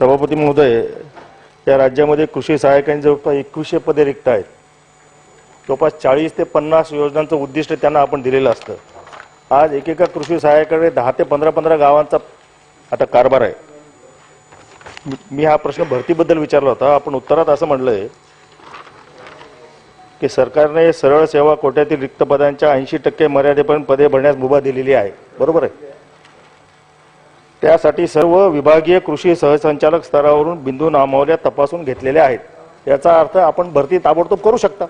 सभापती महोदय या राज्यामध्ये कृषी सहायकांची जवळपास एकवीसशे पदे रिक्त आहेत जवळपास चाळीस ते पन्नास योजनांचं उद्दिष्ट त्यांना आपण दिलेलं असतं. आज एकेका कृषी सहाय्याकडे दहा ते पंधरा पंधरा गावांचा आता कारभार आहे. मी- मी हा प्रश्न भरतीबद्दल विचारला होता. आपण उत्तरात असं म्हणलंय की सरकारने सरळ सेवा कोट्यातील रिक्त पदांच्या ऐंशी टक्के मर्यादेपर्यंत पदे भरण्यास मुभा दिलेली आहे. बरोबर आहे? त्यासाठी सर्व विभागीय कृषी सहसंचालक स्तरावरून बिंदू नामावल्या तपासून घेतलेल्या आहेत. याचा अर्थ आपण भरती ताबडतोब करू शकता.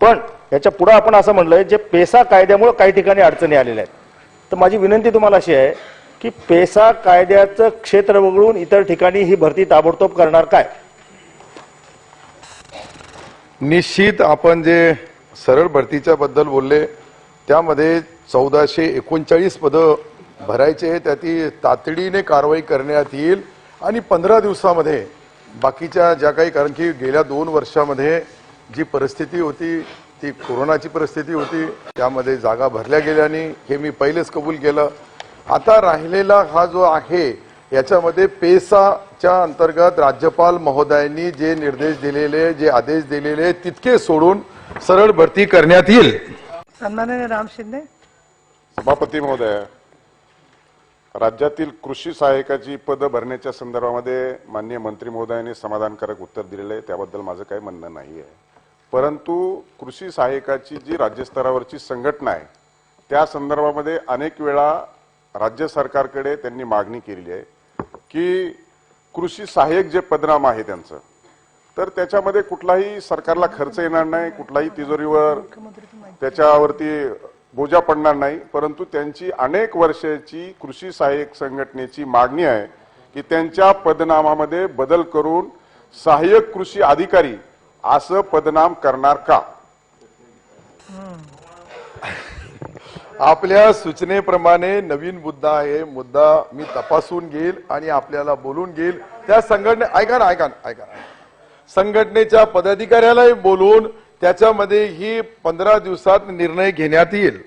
पण याच्या पुढं आपण असं म्हणलंय जे पेसा कायद्यामुळे काही ठिकाणी अडचणी आलेल्या आहेत. तर माझी विनंती तुम्हाला अशी आहे की पेसा कायद्याचं क्षेत्र वगळून इतर ठिकाणी ही भरती ताबडतोब करणार काय? निश्चित आपण जे सरळ भरतीच्या बद्दल बोलले त्यामध्ये चौदाशे एकोणचाळीस पदं भरायचे त्याची तातडीने कारवाई करण्यात येईल. आणि पंधरा दिवसामध्ये बाकीच्या ज्या काही कारण की गेल्या दोन वर्षामध्ये जी परिस्थिती होती ती कोरोनाची परिस्थिती होती त्यामध्ये जागा भरल्या गेल्या नाही हे मी पहिलेच कबूल केलं. आता राहिलेला हा जो आहे याच्यामध्ये पेसाच्या अंतर्गत राज्यपाल महोदयांनी जे निर्देश दिलेले जे आदेश दिलेले तितके सोडून सरळ भरती करण्यात येईल. सन्माननीय राम शिंदे. सभापती महोदय राज्यातील कृषी सहाय्यकाची पदं भरण्याच्या संदर्भामध्ये माननीय मंत्री महोदयांनी समाधानकारक उत्तर दिलेलं आहे. त्याबद्दल माझं काही म्हणणं नाही आहे परंतु कृषी सहाय्यकाची जी राज्यस्तरावरची संघटना आहे त्या संदर्भामध्ये अनेक वेळा राज्य सरकारकडे त्यांनी मागणी केलेली आहे की कृषी सहाय्यक जे पदनाम आहे त्यांचं तर त्याच्यामध्ये कुठलाही सरकारला खर्च येणार नाही कुठलाही तिजोरीवर त्याच्यावरती बोजा पडणार नाही परंतु त्यांची अनेक वर्षाची कृषी सहाय्यक संघटनेची मागणी आहे की त्यांच्या पदनामामध्ये बदल करून सहाय्यक कृषी अधिकारी असं पदनाम करणार का? आपल्या सूचनेप्रमाणे नवीन मुद्दा आहे मुद्दा मी तपासून घेईल आणि आपल्याला बोलून घेईल. त्या संघटने ऐका ना ऐका ना ऐका संघटनेच्या पदाधिकाऱ्यालाही बोलून त्याच्यामध्ये ही पंधरा दिवसात निर्णय घेण्यात येईल.